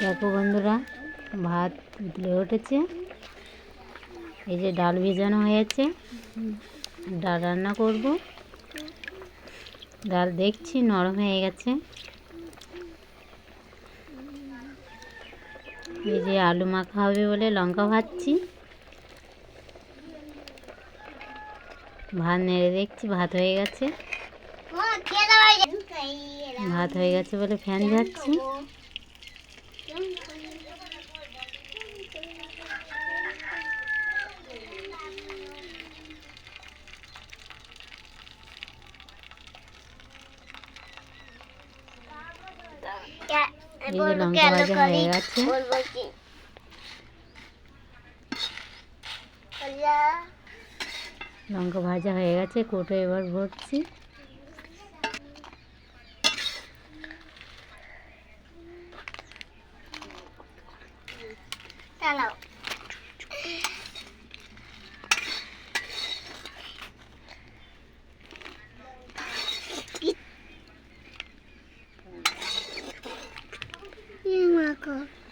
দেখো বন্ধুরা ভাত উতলে উঠেছে। এই যে ডাল ভেজানো হয়েছে ডাল রান্না করব। ডাল দেখছি নরম হয়ে গেছে। এই যে আলু মাখা হবে বলে লঙ্কা ভাজছি। ভাত নেড়ে দেখছি ভাত হয়ে গেছে। ভাত হয়ে গেছে বলে ফ্যান যাচ্ছি এই যে লঙ্কা ভাজা হয়ে গেছে। লঙ্কা ভাজা হয়ে গেছে কোটো এবার ভরছি। চালাও। মাখো